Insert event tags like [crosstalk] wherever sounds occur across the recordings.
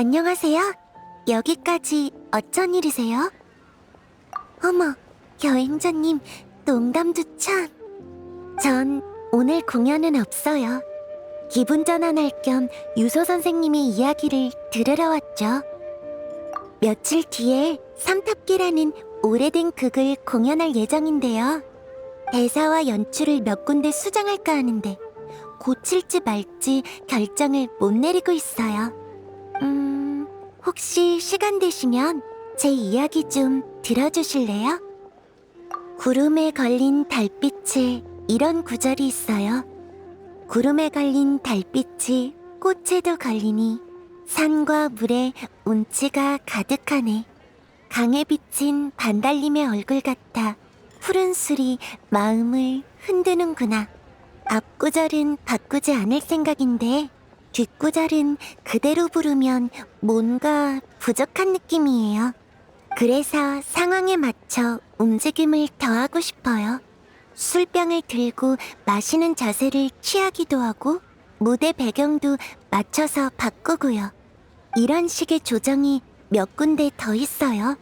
안녕하세요. 여기까지 어쩐 일이세요? 어머, 여행자님, 농담도 참. 전 오늘 공연은 없어요. 기분 전환할 겸 유소 선생님의 이야기를 들으러 왔죠. 며칠 뒤에 삼탑기라는 오래된 극을 공연할 예정인데요. 대사와 연출을 몇 군데 수정할까 하는데 고칠지 말지 결정을 못 내리고 있어요. 음, 혹시 시간 되시면 제 이야기 좀 들어주실래요? 구름에 걸린 달빛에 이런 구절이 있어요. 구름에 걸린 달빛이 꽃에도 걸리니 산과 물에 운치가 가득하네. 강에 비친 반달님의 얼굴 같아 푸른 술이 마음을 흔드는구나. 앞구절은 바꾸지 않을 생각인데 뒷구절은 그대로 부르면 뭔가 부족한 느낌이에요. 그래서 상황에 맞춰 움직임을 더하고 싶어요. 술병을 들고 마시는 자세를 취하기도 하고 무대 배경도 맞춰서 바꾸고요. 이런 식의 조정이 몇 군데 더 있어요.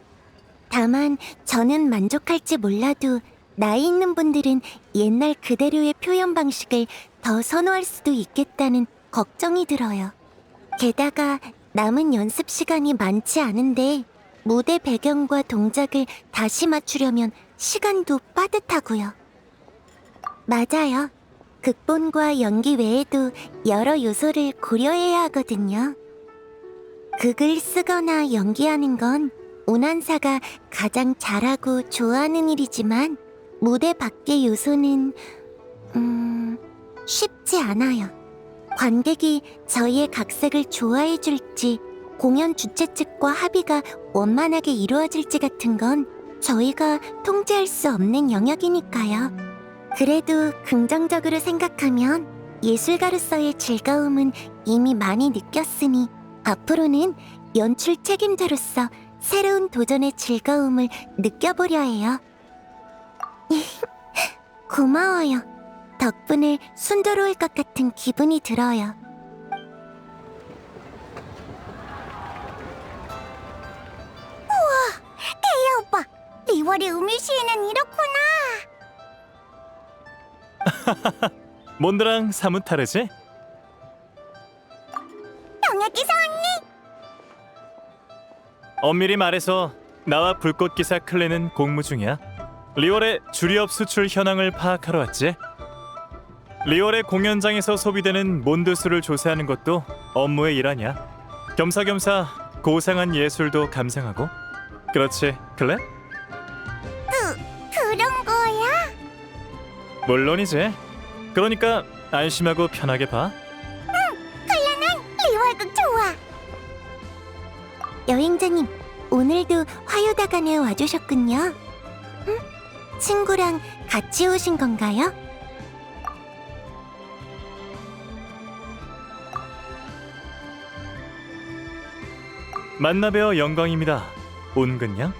다만 저는 만족할지 몰라도 나이 있는 분들은 옛날 그대로의 표현 방식을 더 선호할 수도 있겠다는 걱정이 들어요. 게다가 남은 연습 시간이 많지 않은데 무대 배경과 동작을 다시 맞추려면 시간도 빠듯하고요. 맞아요. 극본과 연기 외에도 여러 요소를 고려해야 하거든요. 극을 쓰거나 연기하는 건 오난사가 가장 잘하고 좋아하는 일이지만 무대 밖의 요소는 음 쉽지 않아요. 관객이 저희의 각색을 좋아해 줄지 공연 주최 측과 합의가 원만하게 이루어질지 같은 건 저희가 통제할 수 없는 영역이니까요. 그래도 긍정적으로 생각하면 예술가로서의 즐거움은 이미 많이 느꼈으니 앞으로는 연출 책임자로서 새로운 도전의 즐거움을 느껴보려 해요. [laughs] 고마워요. 덕분에 순조로울 것 같은 기분이 들어요. 태희 오빠, 리월의 음유 시인은 이렇구나. 몬드랑 사뭇 다르지? 병약기사 언니, 엄밀히 말해서 나와 불꽃 기사 클레는 공무 중이야. 리월의 주리업 수출 현황을 파악하러 왔지. 리월의 공연장에서 소비되는 몬드수를 조사하는 것도 업무의 일환이야. 겸사겸사 고상한 예술도 감상하고. 그렇지, 클레? 그런 거야? 물론이지. 그러니까 안심하고 편하게 봐. 리월극 좋아. 여행자님, 오늘도 화요다간에 와주셨군요. 응? 친구랑 같이 오신 건가요? 만나 뵈어 영광입니다. 온근양.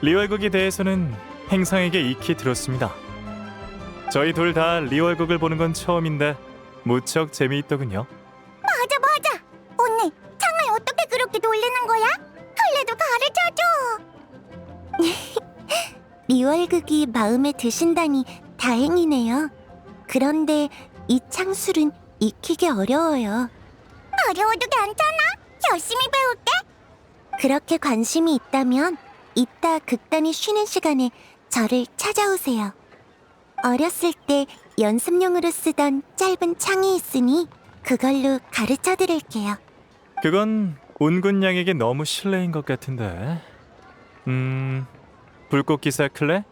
리월극에 대해서는 행상에게 익히 들었습니다. 저희 둘 다 리월극을 보는 건 처음인데 무척 재미있더군요. 맞아 맞아. 언니, 창을 어떻게 그렇게 돌리는 거야? 클레도 가르쳐줘. [laughs] 리월극이 마음에 드신다니 다행이네요. 그런데 이 창술은 익히기 어려워요. 어려워도 괜찮아. 열심히 배울게. 그렇게 관심이 있다면 이따 극단이 쉬는 시간에 저를 찾아오세요. 어렸을 때 연습용으로 쓰던 짧은 창이 있으니 그걸로 가르쳐 드릴게요. 그건 온근 양에게 너무 실례인 것 같은데. 음, 불꽃 기사 클레?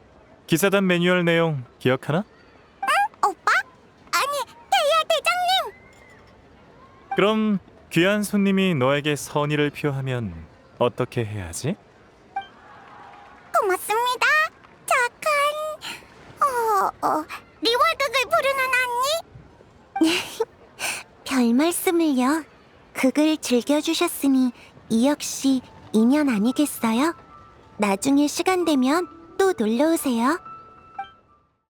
기사단 매뉴얼 내용 기억하나? 오빠? 아니, 태희야 대장님. 그럼 귀한 손님이 너에게 선의를 표하면 어떻게 해야지? 고맙습니다. 착한 어, 어 리월극을 부르는 언니. [laughs] 별 말씀을요. 극을 즐겨주셨으니 이 역시 인연 아니겠어요? 나중에 시간 되면 또 놀러 오세요.